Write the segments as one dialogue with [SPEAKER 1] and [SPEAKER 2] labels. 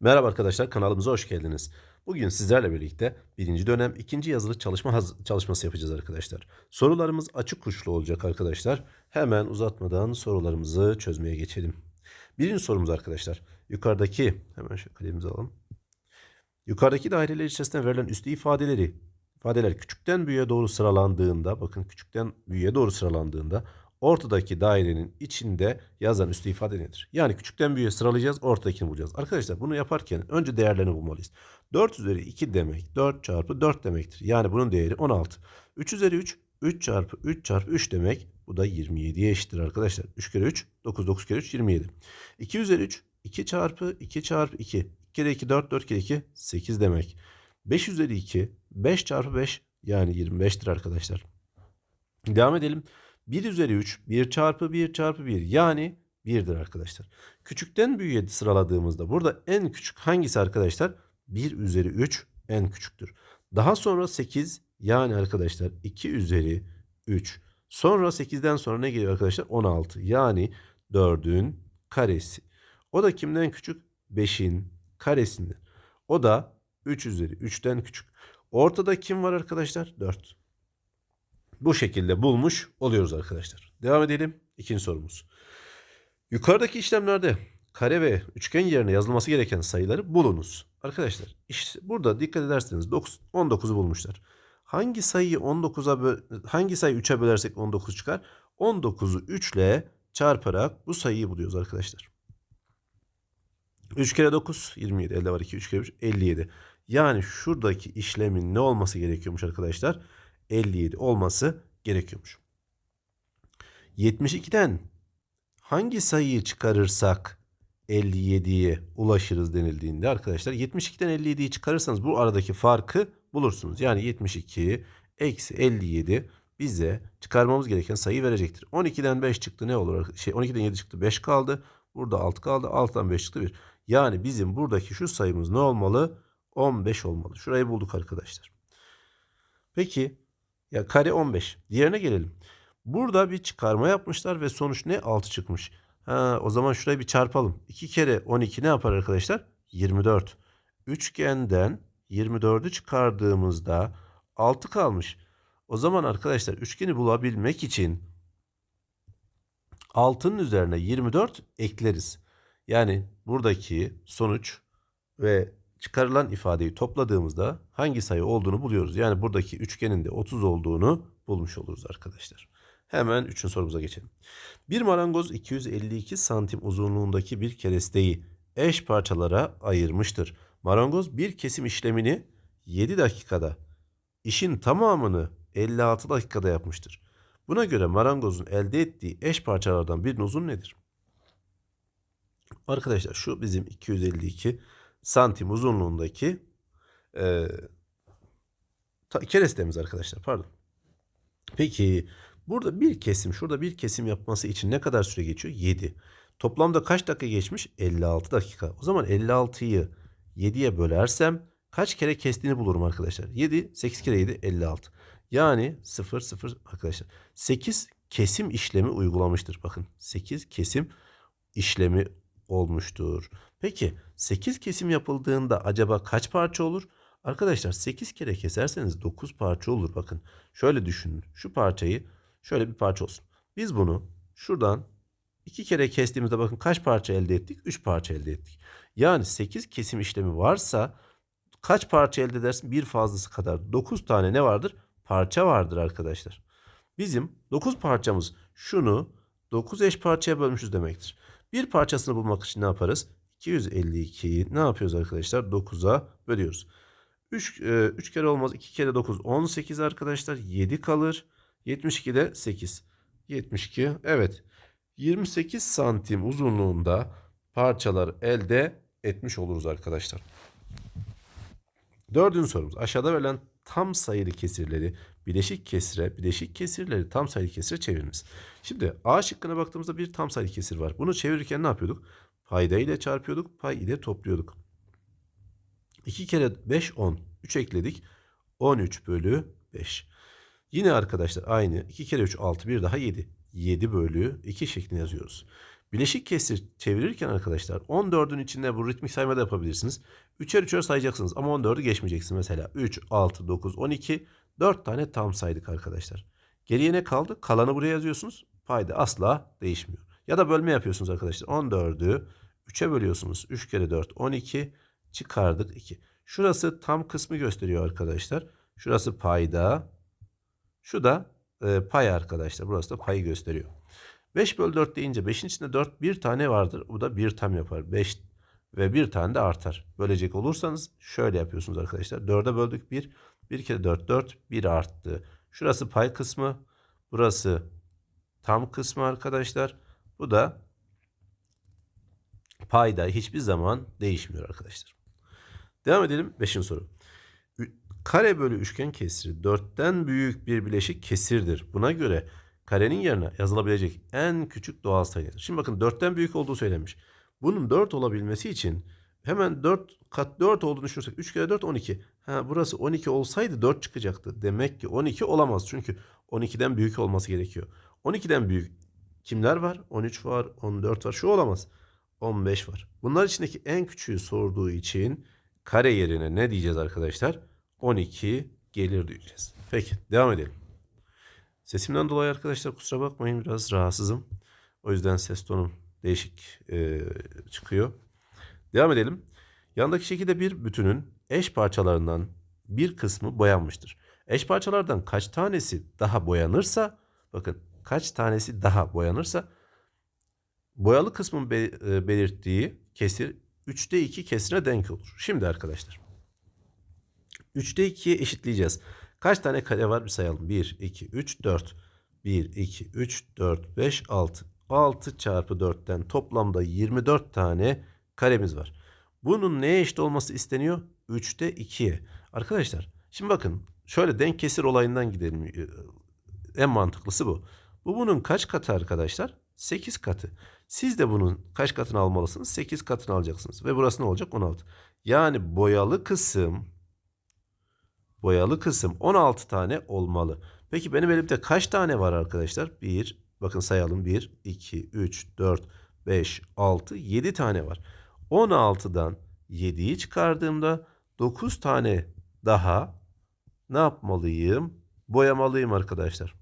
[SPEAKER 1] Merhaba arkadaşlar kanalımıza hoş geldiniz. Bugün sizlerle birlikte birinci dönem ikinci yazılı çalışma çalışması yapacağız arkadaşlar. Sorularımız açık uçlu olacak arkadaşlar. Hemen uzatmadan sorularımızı çözmeye geçelim. Birinci sorumuz arkadaşlar. Yukarıdaki hemen şu kalemimizi alalım. Yukarıdaki daireler içerisinde verilen üslü ifadeleri ifadeler küçükten büyüğe doğru sıralandığında bakın küçükten büyüğe doğru sıralandığında ortadaki dairenin içinde yazan üslü ifade nedir? Yani küçükten büyüğe sıralayacağız ortadakini bulacağız. Arkadaşlar bunu yaparken önce değerlerini bulmalıyız. 4 üzeri 2 demek 4 çarpı 4 demektir. Yani bunun değeri 16. 3 üzeri 3 3 çarpı 3 çarpı 3 demek. Bu da 27'ye eşittir arkadaşlar. 3 kere 3 9 9 kere 3 27. 2 üzeri 3 2 çarpı 2 çarpı 2. 2 kere 2 4 4 kere 2 8 demek. 5 üzeri 2 5 çarpı 5 yani 25'tir arkadaşlar. Devam edelim. 1 üzeri 3 1 çarpı 1 çarpı 1 yani 1'dir arkadaşlar. Küçükten büyüğe sıraladığımızda burada en küçük hangisi arkadaşlar? 1 üzeri 3 en küçüktür. Daha sonra 8 yani arkadaşlar 2 üzeri 3. Sonra 8'den sonra ne geliyor arkadaşlar? 16 yani 4'ün karesi. O da kimden küçük? 5'in karesinden. O da 3 üzeri 3'ten küçük. Ortada kim var arkadaşlar? 4. Bu şekilde bulmuş oluyoruz arkadaşlar. Devam edelim. İkinci sorumuz. Yukarıdaki işlemlerde kare ve üçgen yerine yazılması gereken sayıları bulunuz. Arkadaşlar işte burada dikkat ederseniz 9, 19'u bulmuşlar. Hangi sayıyı 19'a bö- hangi sayı 3'e bölersek 19 çıkar? 19'u 3 ile çarparak bu sayıyı buluyoruz arkadaşlar. 3 kere 9 27 elde var 2 3 kere 3 57. Yani şuradaki işlemin ne olması gerekiyormuş arkadaşlar? 57 olması gerekiyormuş. 72'den hangi sayıyı çıkarırsak 57'ye ulaşırız denildiğinde arkadaşlar 72'den 57'yi çıkarırsanız bu aradaki farkı bulursunuz. Yani 72 eksi 57 bize çıkarmamız gereken sayı verecektir. 12'den 5 çıktı ne olur? Şey 12'den 7 çıktı 5 kaldı. Burada 6 kaldı. 6'dan 5 çıktı 1. Yani bizim buradaki şu sayımız ne olmalı? 15 olmalı. Şurayı bulduk arkadaşlar. Peki ya kare 15. Diğerine gelelim. Burada bir çıkarma yapmışlar ve sonuç ne? 6 çıkmış. Ha, o zaman şurayı bir çarpalım. 2 kere 12 ne yapar arkadaşlar? 24. Üçgenden 24'ü çıkardığımızda 6 kalmış. O zaman arkadaşlar üçgeni bulabilmek için 6'nın üzerine 24 ekleriz. Yani buradaki sonuç ve çıkarılan ifadeyi topladığımızda hangi sayı olduğunu buluyoruz. Yani buradaki üçgenin de 30 olduğunu bulmuş oluruz arkadaşlar. Hemen üçüncü sorumuza geçelim. Bir marangoz 252 santim uzunluğundaki bir keresteyi eş parçalara ayırmıştır. Marangoz bir kesim işlemini 7 dakikada, işin tamamını 56 dakikada yapmıştır. Buna göre marangozun elde ettiği eş parçalardan birinin uzun nedir? Arkadaşlar şu bizim 252 santim uzunluğundaki e, kerestemiz arkadaşlar pardon. Peki burada bir kesim şurada bir kesim yapması için ne kadar süre geçiyor? 7. Toplamda kaç dakika geçmiş? 56 dakika. O zaman 56'yı 7'ye bölersem kaç kere kestiğini bulurum arkadaşlar. 7, 8 kere 7, 56. Yani 0, 0 arkadaşlar. 8 kesim işlemi uygulamıştır. Bakın 8 kesim işlemi olmuştur. Peki 8 kesim yapıldığında acaba kaç parça olur? Arkadaşlar 8 kere keserseniz 9 parça olur. Bakın şöyle düşünün. Şu parçayı şöyle bir parça olsun. Biz bunu şuradan 2 kere kestiğimizde bakın kaç parça elde ettik? 3 parça elde ettik. Yani 8 kesim işlemi varsa kaç parça elde edersin? Bir fazlası kadar. 9 tane ne vardır? Parça vardır arkadaşlar. Bizim 9 parçamız şunu 9 eş parçaya bölmüşüz demektir. Bir parçasını bulmak için ne yaparız? 252'yi ne yapıyoruz arkadaşlar? 9'a bölüyoruz. 3, 3 kere olmaz. 2 kere 9 18 arkadaşlar. 7 kalır. 72 de 8. 72 evet. 28 santim uzunluğunda parçalar elde etmiş oluruz arkadaşlar. Dördüncü sorumuz. Aşağıda verilen tam sayılı kesirleri bileşik kesire, bileşik kesirleri tam sayılı kesire çeviriniz. Şimdi A şıkkına baktığımızda bir tam sayılı kesir var. Bunu çevirirken ne yapıyorduk? Payda ile çarpıyorduk, pay ile topluyorduk. 2 kere 5 10. 3 ekledik. 13 bölü 5. Yine arkadaşlar aynı. 2 kere 3 6 bir daha 7. 7 bölü 2 şeklinde yazıyoruz. Bileşik kesir çevirirken arkadaşlar 14'ün içinde bu ritmik sayma da yapabilirsiniz. Üçer üçer sayacaksınız ama 14'ü geçmeyeceksiniz. Mesela 3, 6, 9, 12, 4 tane tam saydık arkadaşlar. Geriye ne kaldı? Kalanı buraya yazıyorsunuz. Payda asla değişmiyor. Ya da bölme yapıyorsunuz arkadaşlar. 14'ü 3'e bölüyorsunuz. 3 kere 4 12 çıkardık 2. Şurası tam kısmı gösteriyor arkadaşlar. Şurası payda. Şu da e, pay arkadaşlar. Burası da payı gösteriyor. 5 bölü 4 deyince 5'in içinde 4 bir tane vardır. Bu da bir tam yapar. 5 ve bir tane de artar. Bölecek olursanız şöyle yapıyorsunuz arkadaşlar. 4'e böldük 1. 1 kere 4 4 1 arttı. Şurası pay kısmı. Burası tam kısmı arkadaşlar. Bu da payda hiçbir zaman değişmiyor arkadaşlar. Devam edelim 5. soru. Kare bölü üçgen kesiri 4'ten büyük bir bileşik kesirdir. Buna göre karenin yerine yazılabilecek en küçük doğal sayı? Şimdi bakın 4'ten büyük olduğu söylenmiş. Bunun 4 olabilmesi için hemen 4 kat 4 olduğunu düşünürsek 3 kere 4 12. Ha, burası 12 olsaydı 4 çıkacaktı. Demek ki 12 olamaz. Çünkü 12'den büyük olması gerekiyor. 12'den büyük kimler var? 13 var, 14 var. Şu olamaz. 15 var. Bunlar içindeki en küçüğü sorduğu için kare yerine ne diyeceğiz arkadaşlar? 12 gelir diyeceğiz. Peki devam edelim. Sesimden dolayı arkadaşlar kusura bakmayın biraz rahatsızım. O yüzden ses tonum değişik e, çıkıyor. Devam edelim. Yandaki şekilde bir bütünün eş parçalarından bir kısmı boyanmıştır. Eş parçalardan kaç tanesi daha boyanırsa bakın kaç tanesi daha boyanırsa boyalı kısmın e, belirttiği kesir 3'te 2 kesirine denk olur. Şimdi arkadaşlar 3'te 2'ye eşitleyeceğiz. Kaç tane kare var bir sayalım. 1, 2, 3, 4. 1, 2, 3, 4, 5, 6. 6 çarpı 4'ten toplamda 24 tane karemiz var. Bunun neye eşit olması isteniyor? 3'te 2'ye. Arkadaşlar şimdi bakın şöyle denk kesir olayından gidelim. Ee, En mantıklısı bu. Bu bunun kaç katı arkadaşlar? 8 katı. Siz de bunun kaç katını almalısınız? 8 katını alacaksınız. Ve burası ne olacak? 16. Yani boyalı kısım boyalı kısım 16 tane olmalı. Peki benim elimde kaç tane var arkadaşlar? 1, bakın sayalım. 1, 2, 3, 4, 5, 6, 7 tane var. 16'dan 7'yi çıkardığımda 9 tane daha ne yapmalıyım? Boyamalıyım arkadaşlar.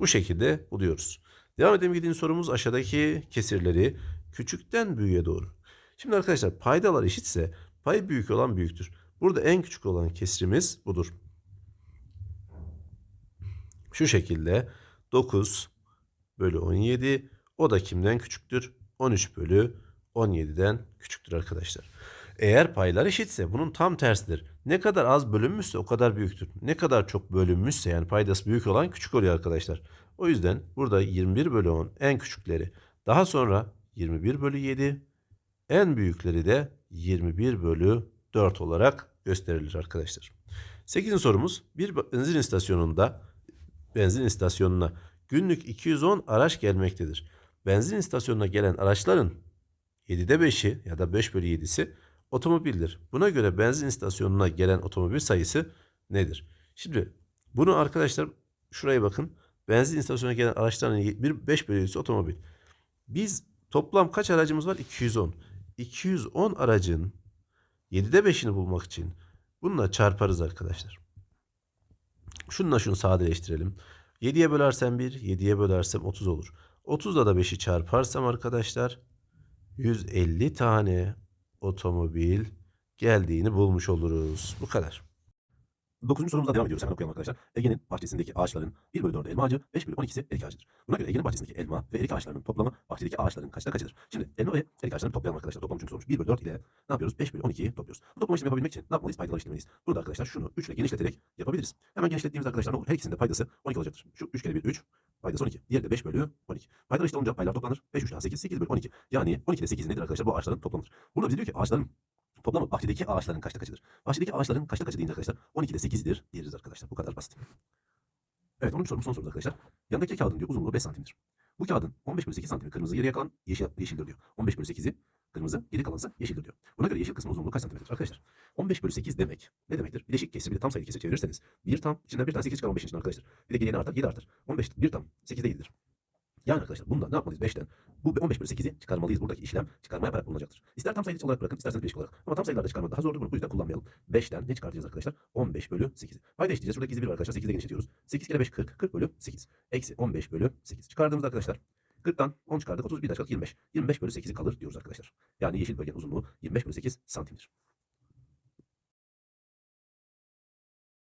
[SPEAKER 1] Bu şekilde buluyoruz. Devam edelim gidin sorumuz aşağıdaki kesirleri küçükten büyüğe doğru. Şimdi arkadaşlar paydalar eşitse pay büyük olan büyüktür. Burada en küçük olan kesrimiz budur. Şu şekilde 9 bölü 17 o da kimden küçüktür? 13 bölü 17'den küçüktür arkadaşlar. Eğer paylar eşitse bunun tam tersidir. Ne kadar az bölünmüşse o kadar büyüktür. Ne kadar çok bölünmüşse yani paydası büyük olan küçük oluyor arkadaşlar. O yüzden burada 21 bölü 10 en küçükleri. Daha sonra 21 bölü 7 en büyükleri de 21 bölü 4 olarak gösterilir arkadaşlar. 8. sorumuz bir benzin istasyonunda benzin istasyonuna günlük 210 araç gelmektedir. Benzin istasyonuna gelen araçların 7'de 5'i ya da 5 bölü 7'si otomobildir. Buna göre benzin istasyonuna gelen otomobil sayısı nedir? Şimdi bunu arkadaşlar şuraya bakın. Benzin istasyonuna gelen araçların 1 5 bölü 7'si otomobil. Biz toplam kaç aracımız var? 210. 210 aracın 7'de 5'ini bulmak için bununla çarparız arkadaşlar. Şununla şunu sadeleştirelim. 7'ye bölersem 1, 7'ye bölersem 30 olur. 30'da da 5'i çarparsam arkadaşlar 150 tane otomobil geldiğini bulmuş oluruz. Bu kadar. 9. sorumuza devam ediyoruz. Hemen okuyalım arkadaşlar. Ege'nin bahçesindeki ağaçların 1 bölü 4'ü elma ağacı, 5 bölü 12'si erik ağacıdır. Buna göre Ege'nin bahçesindeki elma ve erik ağaçlarının toplamı bahçedeki ağaçların kaçta kaçıdır? Şimdi elma ve erik ağaçlarını toplayalım arkadaşlar. Toplam çünkü sormuş. 1 bölü 4 ile ne yapıyoruz? 5 bölü 12'yi topluyoruz. Bu toplama işlemi yapabilmek için ne yapmalıyız? Paydalar işlemeliyiz. Burada arkadaşlar şunu 3 ile genişleterek yapabiliriz. Hemen genişlettiğimizde arkadaşlar ne olur? Her ikisinin de paydası 12 olacaktır. Şu 3 kere 1 3. Paydası 12. Diğeri de 5 bölü 12. Paydalar eşit olunca paylar toplanır. 5 3 daha 8. 8 bölü 12. Yani 12 ile 8 nedir arkadaşlar? Bu ağaçların toplamıdır. Burada bize diyor ki ağaçların Toplamı bahçedeki ağaçların kaçta kaçıdır? Bahçedeki ağaçların kaçta kaçı deyince arkadaşlar 12'de 8'dir diyeriz arkadaşlar. Bu kadar basit. Evet 10. sorumuz son sorumuz arkadaşlar. Yanındaki kağıdın diyor uzunluğu 5 santimdir. Bu kağıdın 15 bölü 8 santimi kırmızı geriye kalan yeşil, yeşildir diyor. 15 bölü 8'i kırmızı geri kalansa yeşildir diyor. Buna göre yeşil kısmın uzunluğu kaç santimetredir arkadaşlar? 15 bölü 8 demek ne demektir? Bileşik kesir bir de tam sayılı kesir çevirirseniz bir tam içinden bir tane 8 çıkar 15'in içinden arkadaşlar. Bir de geriye ne artar? 7 artar. 15 bir tam 8'de 7'dir. Yani arkadaşlar bundan ne yapmalıyız 5'ten? Bu 15 bölü 8'i çıkarmalıyız. Buradaki işlem çıkarma yaparak bulunacaktır. İster tam sayılı olarak bırakın isterseniz bileşik olarak. Ama tam sayılarda çıkarmak daha zordur. Bunu bu yüzden kullanmayalım. 5'ten ne çıkartacağız arkadaşlar? 15 bölü 8. Payda eşleyeceğiz. Şurada gizli bir var arkadaşlar. 8'e genişletiyoruz. 8 kere 5 40. 40 bölü 8. Eksi 15 bölü 8. Çıkardığımızda arkadaşlar 40'tan 10 çıkardık. 30 bir daha çıkardık 25. 25 bölü 8'i kalır diyoruz arkadaşlar. Yani yeşil bölgenin uzunluğu 25 bölü 8 santimdir.